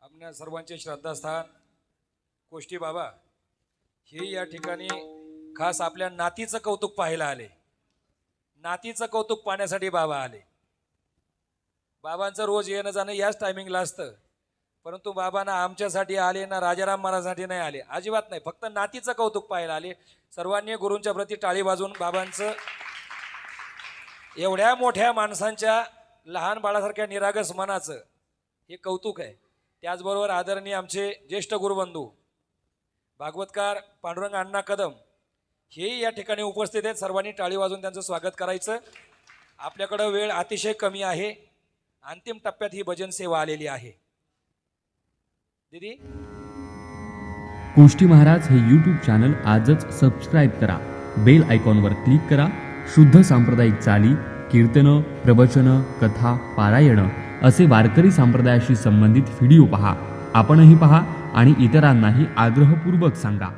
आपल्या सर्वांचे श्रद्धास्थान कोष्टी बाबा. हे या ठिकाणी खास आपल्या नातीचं कौतुक पाहायला आले. नातीचं कौतुक पाहण्यासाठी बाबा आले. बाबांचं रोज येणं जाणं याच टायमिंगला असतं. परंतु बाबांना आमच्यासाठी आले ना राजाराम महाराजांसाठी नाही आले. अजिबात नाही. फक्त नातीचं कौतुक पाहायला आले. सर्वांनी गुरूंच्या प्रती टाळी वाजवून बाबांचं एवढ्या मोठ्या माणसांच्या लहान बाळासारख्या निरागस मनाचं हे कौतुक आहे. त्याचबरोबर आदरणीय आमचे ज्येष्ठ गुरुबंधू भागवतकार पांडुरंग अण्णा कदम हेही या ठिकाणी उपस्थित आहेत. सर्वांनी टाळी वाजून त्यांचं स्वागत करायचं. आपल्याकडं वेळ अतिशय कमी आहे. अंतिम टप्प्यात ही भजन सेवा आलेली आहे. दीदी? कोष्टी महाराज हे यूट्यूब चॅनल आजच सबस्क्राईब करा. बेल आयकॉनवर क्लिक करा. शुद्ध सांप्रदायिक चाली कीर्तनं प्रवचनं कथा पारायणं असे वारकरी संप्रदायाशी संबंधित व्हिडिओ पहा. आपणही पहा आणि इतरांनाही आग्रहपूर्वक सांगा.